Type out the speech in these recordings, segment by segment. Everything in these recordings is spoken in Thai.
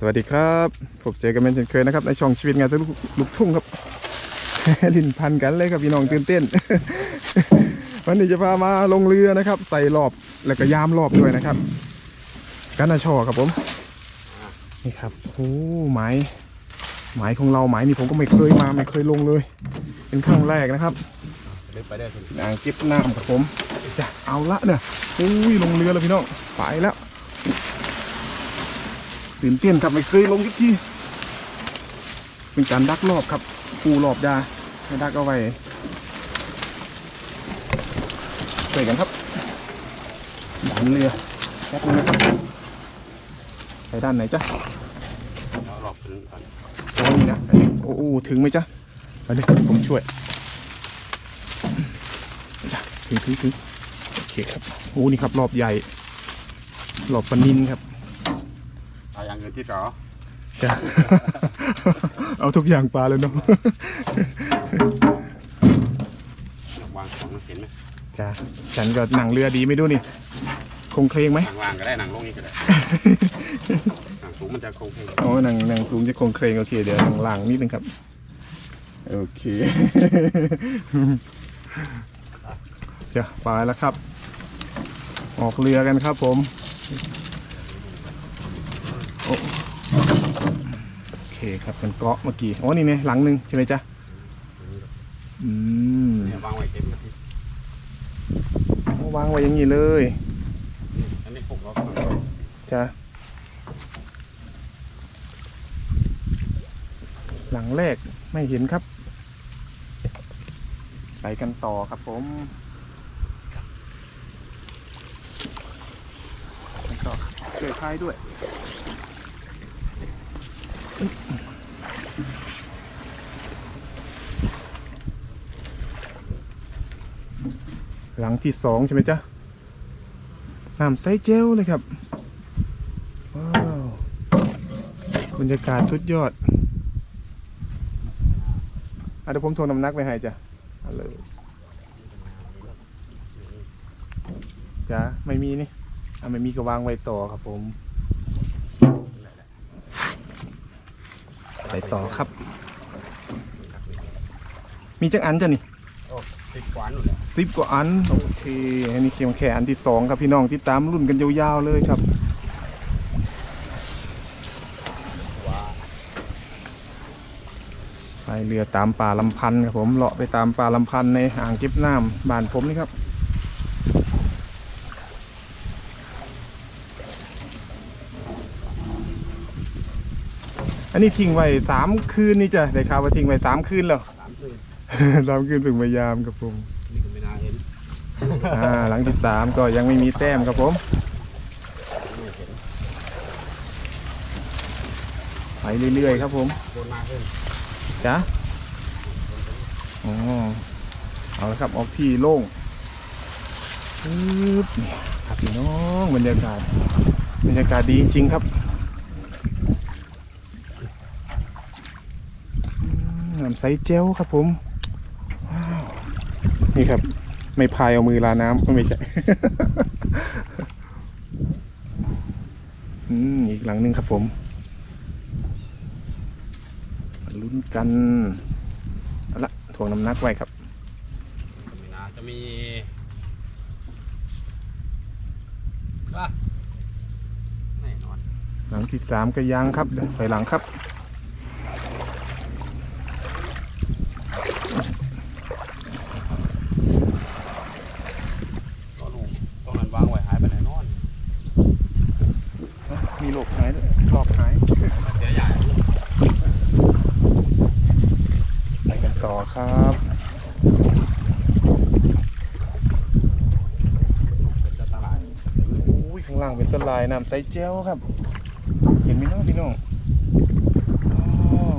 สวัสดีครับผมเจอกันเป็นเช่นเคยนะครับในช่องชีวิตงานลูกลูกทุ่งครับ ลิ้นพันกันเลยครับพี่น้องตื่นเต้น วันนี้จะพามาลงเรือนะครับ ใส่รอบแล้วก็ยามรอบด้วยนะครับกันนาชอครับผมนี่ครับโอ้หมายหมายของเราหมายนี่ผมก็ไม่เคยมาไม่เคยลงเลย เป็นครั้งแรกนะครับเดินไปได้คุณอ่างเก็บน้ำครับผมจะเอาละเนี่ยอุ้ยลงเรือแล้วพี่น้องไปแล้ว ตื่นเต้นครับไม่เคยลงทุกทีเป็นการดักรอบครับปูรอบยาให้ดักเอาไว้เจอกันครับดันเรือแป๊บนึงนะครับไปด้านไหนจ๊ะรอกขึ้นก่อนโอ้นี่นะโอ้โหถึงไหมจ๊ะไปเลยผมช่วยถึงถึงถึงโอเคครับโอ้นี่ครับรอบใหญ่รอบปนินครับ อาอย่างเงินที่ต่อจ้ะ เอาทุกอย่างปลาเลยเนาะวางของเห็นไหมจ้ะฉันก็หนังเรือดีไม่ดูนี่ คงเครงไหมหนังวางก็ได้หนังลงนี่ก็ได้หนังสูงมันจะคงเพลงโอ้หนังหนังสูงจะคงเครงโอเค เดี๋ยวหนังล่างนิดนึงครับ โอเค จะไปแล้วครับ ออกเรือกันครับผม โอเคครับเป็นเกาะเมื่อกี้อ๋อนี่ไงหลังหนึ่งใช่ไหมจ๊ะอืมเนี่ยวางไว้เต็มที่วางไว้อย่างนี้เลยอันนี้พวกเราจ้ะหลังแรกไม่เห็นครับ ไปกันต่อครับผมแล้วก็ช่วยพายด้วย หลังที่สองใช่ไหมจ๊ะน้ำใสเจลเลยครับ ว้าว บรรยากาศสุดยอดอะเดี๋ยวผมโทรนำนักไปให้จ้ะเอาเลยจ้ะไม่มีนี่อะไม่มีก็วางไว้ต่อครับผม ไปต่อครับ มีจังอันจ้ะนี่ สิบกว่าอัน โอเค อันนี้เขียงแขนอันที่สองครับพี่น้องที่ตามรุ่นกันยาวๆเลยครับพายเรือตามป่าลำพันธ์ครับผมเลาะไปตามป่าลำพันธ์ในอ่างเก็บน้ำบ้านผมนี่ครับอันนี้ทิ้งไว้สามคืนนี่จ้ะได้ข่าวว่าทิ้งไว้สามคืนแล้วสามคืน สามคืนถึงพยายามครับผม นี่ก็ไม่น่าเห็น อ่าหลังที่สามก็ยังไม่มีแต้มครับผมไปเรื่อยๆครับผมจ้ะอ๋อเอาละครับเอาพี่โล่งปึ๊บครับพี่น้องบรรยากาศบรรยากาศดีจริงครับน้ำใสเจลครับผม นี่ครับ ไม่พายเอามือลาน้ำก็ไม่ใช่ อืมอีกหลังหนึ่งครับผมมาลุ้นกันเอาละถ่วงน้ำหนักไว้ครับไม่น่าจะมีอะแน่นอน หลังที่สามก็ยังครับเดี๋ยวถอยหลังครับ ก็ลูกก็มันวางไว้หายไปไหนนอน มีโลกหายหลอกหายไปกันต่อครับอุ้ยข้างล่างเป็นสลายน้ำใสเจลครับ เห็นไหมน้องพี่น้องอ้าว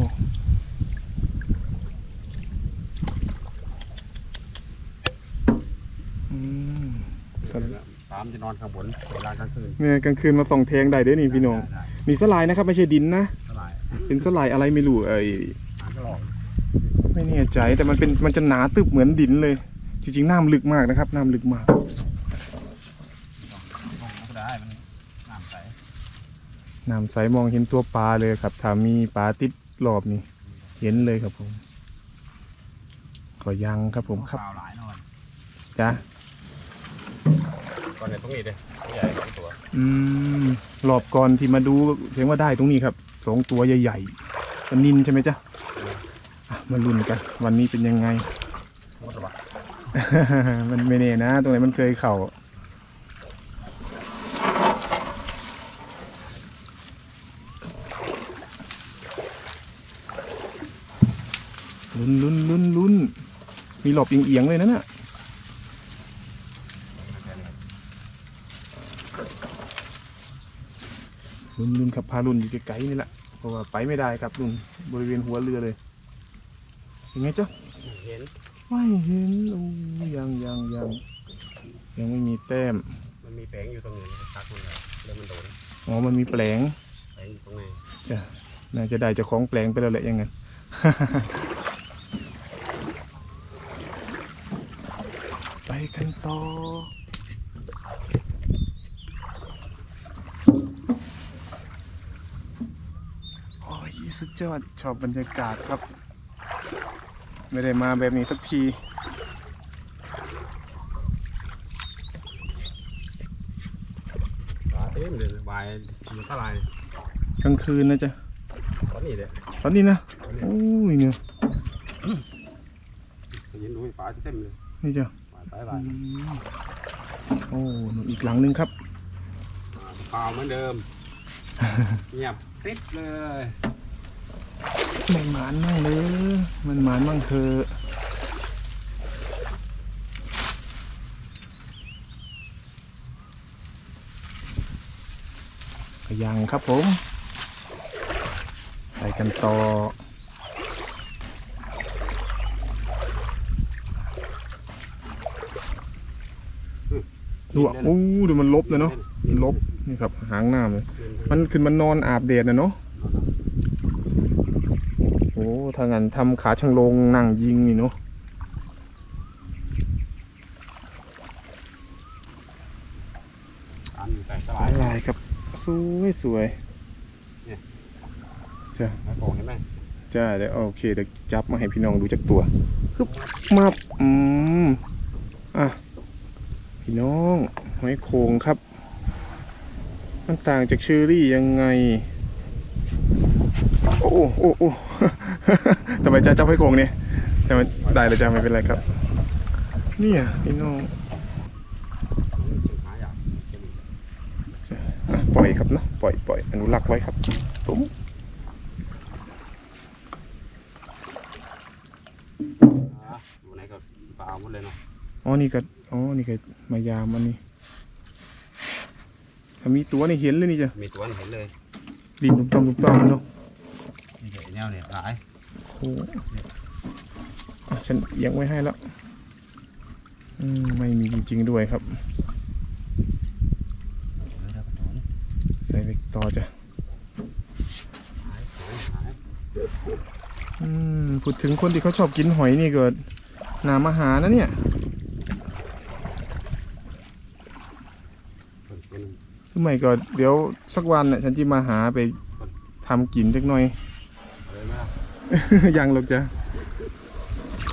อืม ตามจะนอน ข้างบนเวลากลางคืนเนี่ยกลางคืนมาส่องแทงได้เด้อนี่พี่น้อง ได้นี่สลายนะครับไม่ใช่ดินนะเท่าไหร่เป็นสลายอะไรไม่รู้เอ้ยหางกระหลอกไม่แน่ใจแต่มันเป็นมันจะหนาตึบเหมือนดินเลย จริงๆน้ำลึกมากนะครับ น้ำลึกมาก ลงก็ได้มันน้ำใสน้ำใสมองเห็นตัวปลาเลยครับ ถ้ามีปลาติดรอบนี้เห็นเลยครับผม ขอยังครับผมครับข่าวหลายหน่อยจ้ะ ก่อนในตรงนี้เลยตัวใหญ่สองตัวอืมรอบก่อนที่มาดูเห็นว่าได้ตรงนี้ครับสองตัวใหญ่ๆปลานินใช่ไหมจ๊ะอะมาลุ้นกัน วันนี้เป็นยังไง หมดแล้วปะมันไม่แน่นะ ตรงไหนมันเคยเข่าลุ้นลุ้นลุ้นลุ้นมีหลบเอียงๆเลยนะน่ะ ลุ้นลุ้นครับพาลุ้นอยู่ไกลๆนี่แหละเพราะว่าไปไม่ได้ครับลุ้นบริเวณหัวเรือเลยยังไงจ๊ะเห็นไม่เห็นโอ้ยยังยังยังยังไม่มีแต้ม มันมีแปลงอยู่ตรงนี้ตักมันเลยแล้วมันโดนอ๋อมันมีแปลงแปลงอยู่ตรงไหนจ้ะน่าจะได้เจ้าของแปลงไปแล้วแหละยังไงไปกันต่อ โอ้ย สุดยอดชอบบรรยากาศครับ ไม่ได้มาแบบนี้สักที ปลาเต็มเลยบายมันเท่าไหร่กลางคืนนะจ๊ะ ตอนนี้เลยตอนนี้นะตอนนี้โอ้ยเนี่ยเห็นดูปลาเต็มเลยนี่จ้ะปลาไปไปอืมโอ้หนูอีกหลังหนึงครับเปล่าเหมือนเดิม เงียบคลิปเลย ไม่หมานมั่งเลยมันหมานมั่งเธอะยังครับผม ไปกันต่อดูอะอู้ดูมันลบเลยเนาะลบนี่ครับหางหน้าเลยมันขึ้นมันนอนอาบแดดนะเนาะ อ้ถ้างั้นทำขาช่างลงนั่งยิงนี่เนาะอันอยู่แต่สสาบายยลายครับ สวยสวยเนี่ยจ้ะไม่โกงเห็นไหมจ้าเดี๋ยวโอเคเดี๋ยวจับมาให้พี่น้องดูจากตัวคึบมาบอืมอะพี่น้องหอยโขงครับ มันต่างจากเชอรี่ยังไง โอ้โอ้โอ้ทำไมจ้าจับหอยโขงเนี่ยทำไมได้เลยจ้าไม่เป็นไรครับ เนี่ยพี่น้องหาอยากเก็บอะปล่อยครับเนาะปล่อยปล่อยอนุรักษ์ไว้ครับตุ้มอะวันไหนก็ปลาหมดเลยเนาะอ๋อนี่ก็อ๋อนี่ก็มายามอันนี้ถ้ามีตัวนี่เห็นเลยนี่จ้ะมีตัวเห็นเลยดินตุ้มต้อมตุ้มต้อมเนาะนี่ เห็นแนวเนี่ยหลายโอ้อะฉันเอียงไว้ให้แล้วอืมไม่มีจริง ๆ ด้วยครับ ใส่ไปต่อจ้ะหายหายอืมพูดถึงคนที่เขาชอบกินหอยนี่ก็นามอาหารนะเนี่ยเป็นทำไมก็เดี๋ยวสักวันน่ะฉันจะมาหาไปทำกินสักหน่อย อะไรไหมล่ะ ยังหรอกจ้ะ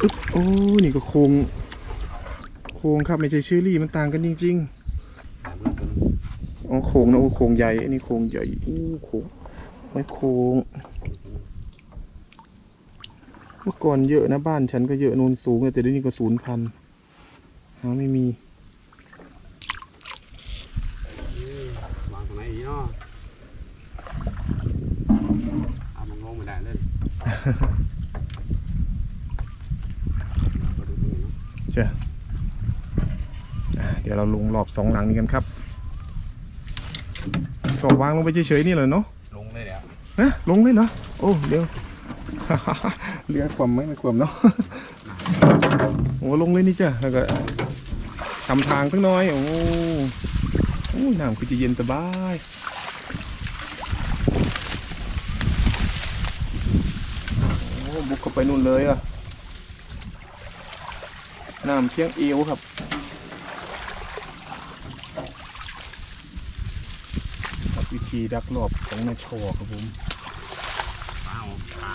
อึ๊บโอ้ นี่ก็โครงโครงครับไม่ใช่เชอรี่มันต่างกันจริง ๆ อ๋อโครงนะโอ้โครงใหญ่ อันนี้โครงใหญ่ อู้โครงไม่โครงเมื่อก่อนเยอะนะบ้านฉันก็เยอะโนนสูงแต่เดี๋ยวนี้ก็ศูนย์พันหาไม่มี วางตรงไหนอีกเนาะอามันงงไม่ได้ เลยมาดูตรงนี้เนาะจ้ะอะเดี๋ยวเราลงรอบสองหลังนี้กันครับชอบวางลงไปเฉยๆนี่เลยเนาะลงเลยเดี๋ยวฮะลงเลยเหรอโอ้เดี๋ยวเรือความไหมไม่ความเนาะโอ้ลงเลยนี่จ้ะแล้วก็ทำทางสักหน้อย โอ้โอ้ยน้ำคือจะเย็นสบายโอ้ บุกเข้าไปนู่นเลยอะน้ำเพียงเอวครับครับวิธีธีดักรอบของนาชอครับผมปลาออกปลา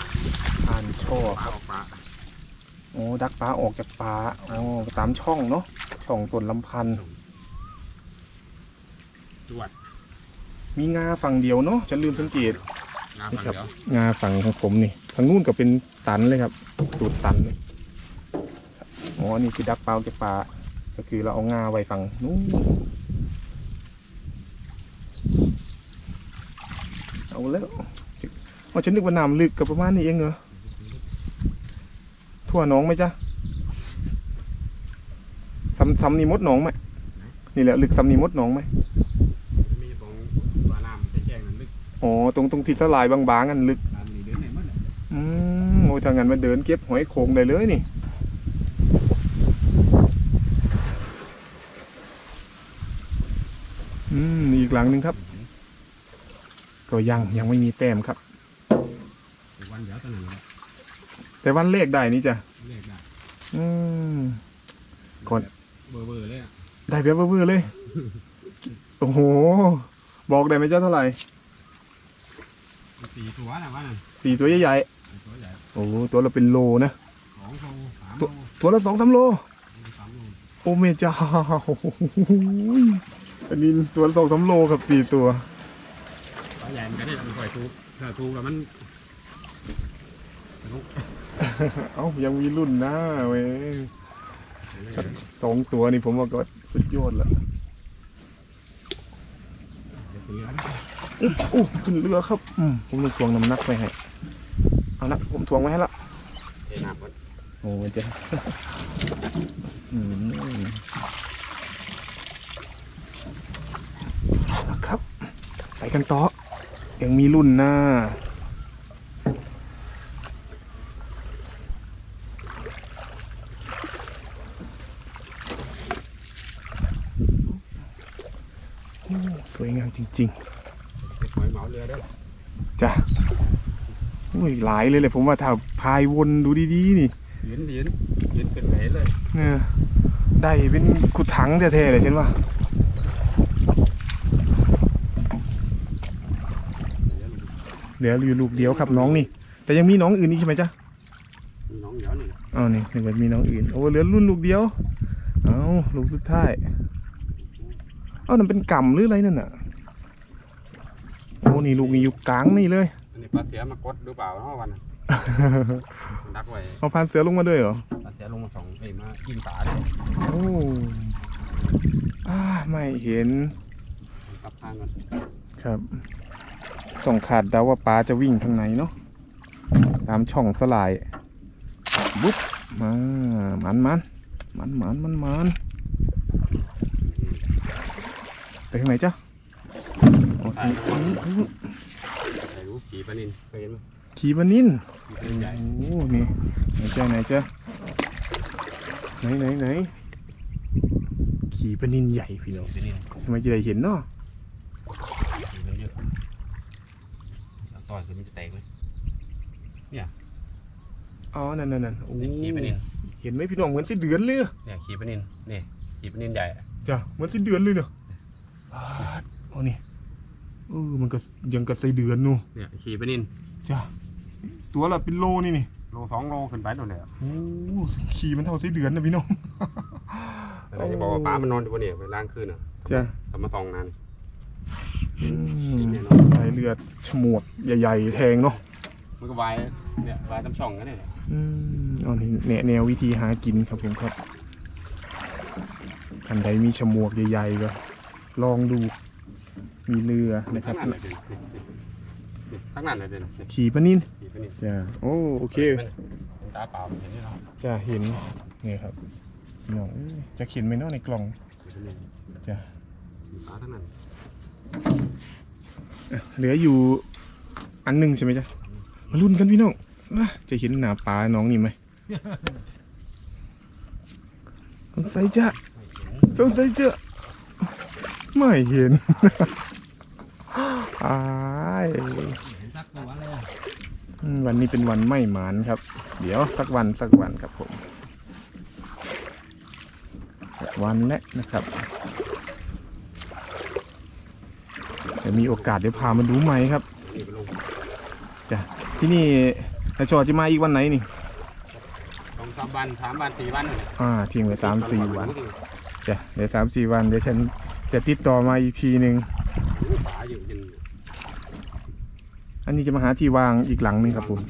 อ่านช่อปคลารับออกปลาโอ้ดักปลาออกจากปลาอ๋อตามช่องเนาะช่องต้นลำพันธ์จวดมีงาฝั่งเดียวเนาะฉันลืมสังเกตงานี่ฝั่งครับเดียวงาฝั่งของผมนี่ ทางนู้นก็เป็นตันเลยครับตูดตันเลยอ๋อนี่คือดักปลาออกจากปลาก็คือเราเอางาไว้ฝั่งนู้นเอาแล้วอ๋อฉันนึกว่าน้ำลึกกับประมาณนี้เองเหรอทั่วหน้องไหมจ๊ะซ้ำซ้ำนี่มดหนองไหมนี่แหละลึกซ้ำนี่มดหนองไหมจะมีตรงปลาน้ำแจ้งๆนั่นลึกอ๋อตรงตรงที่สลายบางๆอันลึก น้ำนี่เดินไหนมั้งเนี่ย อื มโอ้ยทางนั้นมาเดินเก็บหอยโขงได้เลยนี่อืมอีกหลังหนึ่งครับ ก็ยังยังไม่มีแต้มครับอีกวันเดียวเท่านั้นแหละแต่วันเลขได้นี่จ้ะเรียกได้อืมก่อนเบอร์เบอร์เลยอะได้แบบเบื่อๆเลย โอ้โห บอกได้ไหมเจ้าเท่าไหร่สี่ตัวนะว่านั่นสี่ตัวใหญ่สี่ตัวใหญ่ๆ โอ้โหตัวละเป็นโลนะสองโลสามตัโลวตัวละสองสามโล สามโลโอเมเจ้าอันนี้ตัวละสองสามโลครับสี่ตัว ปลาใหญ่มันก็ได้มันปล่อยทูถ้าทูแล้วมันเอ้ายังมีรุ่นหน้าเว้ยสองตัวนี่ผมว่าก็สุดยอดละเดี๋ยวเรือนะโอ้ขึ้นเรือครับอืมผมต้องทวงน้ำหนักไปให้ เอาละผมทวงไว้ให้ละเทน้ำก่อนโอ้มันจะอืมนะครับ ไปกันต่อ ยังมีรุ่นหน้าโอ้สวยงามจริงเก็บหอยเหมาเรือได้อๆจ้ะ อุ้ยหลายเลยเลยผมว่าถ้าพายวนดูดีๆนี่ยืนยืนยืนเป็นไหนเลยเนี่ยได้เป็นขุดถังแท้ๆเลยเช่นว่าเดี๋ยวเหลืออยู่ลูกเดียวครับน้องนี่ แต่ยังมีน้องอื่นอีกใช่ไหมจ๊ะมีน้องเดี๋ยวนี่เอานี่นึกว่ามีน้องอื่นโอ้เหลือรุ่นลูกเดียวเอาลูกสุดท้ายเอานั่นเป็นกำหรืออะไรนั่นน่ะโอ้นี่ลูกนี่อยู่กลางนี่เลยอั นนี้ปลาเสียมากดหรือเปล่าเนาะวันน่ะมันดักไว้เอาพานเสือลงมาด้วยเหรอ ปลาเสียลงมาสองเอ้ยมากินปลาเลยโอ้อาไม่เห็นกลับทางก่อนครับต้องขาดเดาว่าปลาจะวิ่งทางไหนเนาะตามช่องสลายบุ๊บมามันมันมันมันมันมันไปทางไหนจ๊ะอ๋อทางนี้ใส่รู้ ขี่ปลานินเคยเห็นไหมขี่บันนินขี่ปลานินใหญ่โอ้นี่ไหนจ๊ะไหนจ๊ะไหนไหนไหนขี่ปลานินใหญ่พี่น้องขี่ปลานินทำไมจะได้เห็นเนาะขี่มันเยอะแล้วต่อยคือมันจะแตกไหมอ๋อนั่นนั่นนั่นโอ้นี่ขี่ปลานินเห็นไหมพี่น้องเหมือนสิเดือนเลยอะเนี่ยขี่ปลานินนี่ขี่ปลานินใหญ่จ้ะเหมือนสิเดือนเลยเนาะปาดโอ้นี่ เออมันก็ยังกับไส้เดือนนู่นเนี่ยขี่ปลานินจ้ะตัวละเป็นโลนี่นี่โลสองโลขึ้นไปตัวเดียวโอ้ขี่มันเท่าไส้เดือนนะพี่น้องแต่เราจะบอกว่าปลามันนอนอยู่บนเนี่ยไปล้างคืนอะจ้ะทำมาสองนานอืมกินแน่นอนสายเลือดฉมวกใหญ่ๆแทงเนาะมันก็วายเนี่ยวายตำช่องกันเนี่ยอืมเอานี่แนวแนววิธีหากินครับผมครับคันใดมีฉมวกใหญ่ๆก็ลองดู มีเรือนะครัทั้บงนั้นเลยเด่นทั้งนั้นเลยเด่นขี่ปะนินขี่ปลานินจ้ะโอ้โอเคเป็นตาเปล่าเห็นไหมเนาะจะเห็นนี่ครับพี่น้องเอ้ยจะเขียนไหมเนาะในกล่องขี่ปลานินจะปลาทั้งนั้นอะเหลืออยู่อันหนึ่งใช่ไหมจ๊ะมาลุ้นกันพี่น้องอะจะเห็นหน้าปลาน้องนี่ไหมสงสัยจะสงสัยจะไม่เห็น อายเห็นสักตัวเลยอืมวันนี้เป็นวันไม่หมานครับ เดี๋ยวสักวันสักวันครับผมสักวันแหละนะครับเดี๋ยวมีโอกาสเดี๋ยวพามาดูใหม่ครับนี่ไปลงจ้ะที่นี่นายชอจะมาอีกวันไหนนี่สองสามวันสามวันสี่วันนี่อ่าทิ้งไว้สามสี่วันจ้ะเดี๋ยวสามสี่วันเดี๋ยวฉันจะติดต่อมาอีกทีหนึ่งป่าอยู่ยิ นอันนี้จะมาหาที่วางอีกหลังหนึงครับผม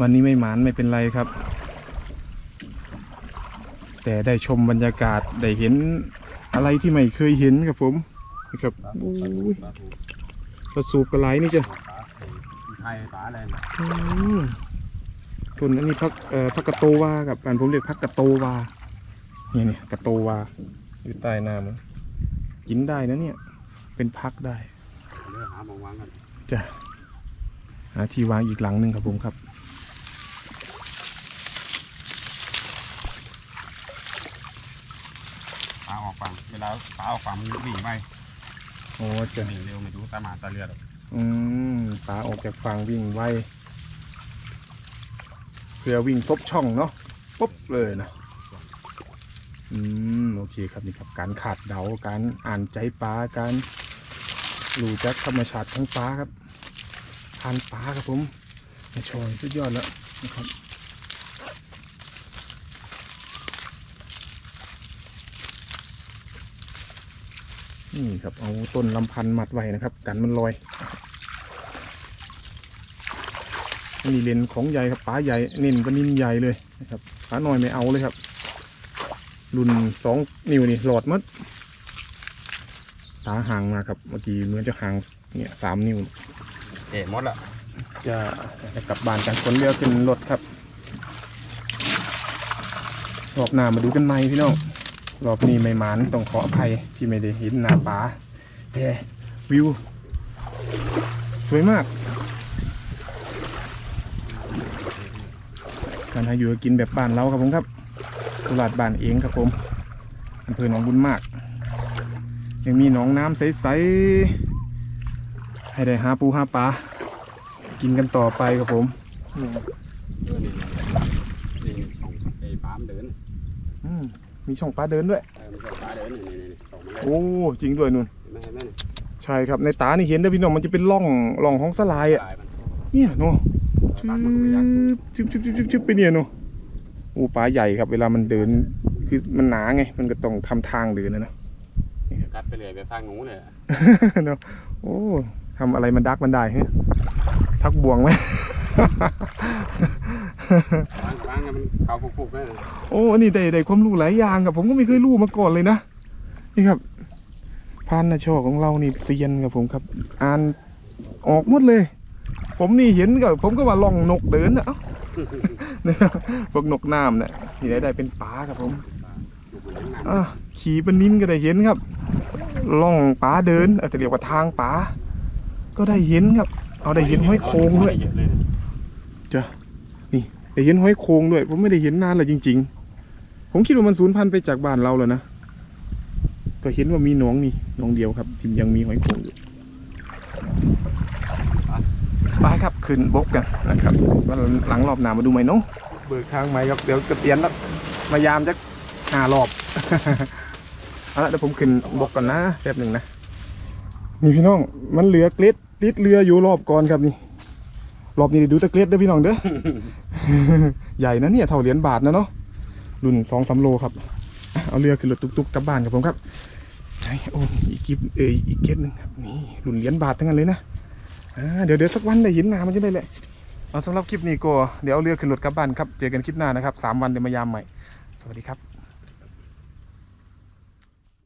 วันนี้ไม่หมานไม่เป็นไรครับ แต่ได้ชมบรรยากาศได้เห็นอะไรที่ไม่เคยเห็นครับผมนี่ครับโอ้ยกระสูบกระไหลนี่จ้ะไทยป่าอะไรอืมต้นอันนี้พักเอ่อพักกะโตวากับอันผมเรียกพักกะโตวาเนี่ยเนี่ยกะโตวาอยู่ใต้น้ำนะกินได้นะเนี่ย เป็นพักได้เดี๋ยวหามองวางกันจ้ะ หาที่วางอีกหลังหนึ่งครับผมครับป่าออกฝั่งเวลาป่าออกฝั่งมันวิ่งไปโอ้จะวิ่งเร็วไม่ดูตามหาตาเรือหรอกอืมปลาออกจากฝั่งวิ่งไวเพื่อวิ่งซบช่องเนาะปุ๊บเลยนะอืมโอเคครับนี่ครับการขาดเดาการอ่านใจปลาการรู้จักธรรมชาติของปลาครับ ทานปลาครับผมไม่ชอยสุดยอดแล้วนะครับนี่ครับเอาต้นลำพันธุ์มัดไว้นะครับ กันมันลอยนี่เลนของใหญ่ครับปลาใหญ่เน้นปลานิ่มใหญ่เลยนะครับปลาน้อยไม่เอาเลยครับ รุ่นสองนิ้วนี่หลอดมัดตาห่างมาครับเมื่อกี้เหมือนจะห่างเนี่ยสามนิ้ว เอ๋หมดละจะจะกลับบ้านกันคนเดียวขึ้นรถครับรอบหน้ามาดูกันใหม่พี่น้องรอบนี้ไม่หมานต้องขออภัยที่ไม่ได้เห็นหน้าป๋าแต่วิว สวยมาก การหาอยู่กินแบบบ้านเราครับผมครับตลาดบ้านเองครับผมอำเภอหนองบุญมาก ยังมีหนองน้ำใสๆ ให้ได้หาปูหาปลากินกันต่อไปครับผมอืมเออนี่นี่ของไอ้ป่ามันเดินอืมมีช่องปลาเดินด้วยเออมันก็ป่าเดินนี่นี่นี่ส่งมาเลยโอ้จริงด้วยนุ่นเห็นไหมเห็นไหมนี่ใช่ครับในตานี่เห็นได้อพี่น้องมันจะเป็นร่องร่องของสลายอะตายมันเนี่ยเนาะตามมันก็ไม่ยากชึบชึบชึบชึบชึบไปเนี่ยเนาะโอ้ปลาใหญ่ครับ เวลามันเดินคือมันหนาไง มันก็ต้องทำทางเดินนะเนาะกัดไปเลยไปทางหนูเลยอะเนาะโอ้ ทำอะไรมันดักมันได้ฮะทักบ่วงไหมวางวางให้มันเขาปุกๆเลยโอ้อันนี้ได้ได้ความรู้หลายอย่างครับผมก็ไม่เคยรู้มาก่อนเลยนะนี่ครับพานนาโชคของเรานี่เซียนครับผมครับ อ่านออกหมดเลย ผมนี่เห็นก็ผมก็ว่าล่องนกเดินนะเอ้าเนี่ยพวกนกน้ำเนี่ยที่ได้ได้เป็นปลาครับผมอยู่บนนั้นอะขี่ปลานินก็ได้เห็นครับ ล่องปลาเดินอาจจะเรียกว่าทางปลา ก็ได้เห็นครับ เอาได้เห็นห้อยโค้งด้วยเยอะเลยนะจ้ะนี่ได้เห็นห้อยโค้งด้วยผมไม่ได้เห็นนานเลยจริง ๆ ผมคิดว่ามันสูญพันธุ์ไปจากบ้านเราแล้วนะก็เห็นว่ามีหนองนี่หนองเดียวครับที่ยังมีห้อยโค้งอยู่ไปครับขึ้นบกกันนะครับวันหลังรอบหน้ามาดูไหมเนาะเบิกทางใหม่ครับเดี๋ยวกระเตียนแล้วมายามจะห้ารอบเอาละเดี๋ยวผมขึ้นบกก่อนนะแป๊บหนึ่งนะนี่พี่น้องมันเหลือเกล็ด ติดเรืออยู่รอบก่อนครับนี่รอบนี้ได้ดูตะเกียบเด้อพี่น้องเด้อ ใหญ่นะเนี่ยเท่าเหรียญบาทนะเนาะรุ่นสองสามโลครับอะเอาเรือขึ้นรถตุกๆกลับบ้านครับผมครับใช่โอ้อีกกิบเอยอีกเก็บหนึ่งครับนี่รุ่นเหรียญบาททั้งนั้นเลยนะอ่าเดี๋ยวเดี๋ยวสักวันได้เห็นหนามันจะได้แหละเอาสำหรับคลิปนี้ก็เดี๋ยวเอาเรือขึ้นรถกลับบ้านครับเจอกันคลิปหน้านะครับสามวันเดี๋ยวมายามใหม่ สวัสดีครับ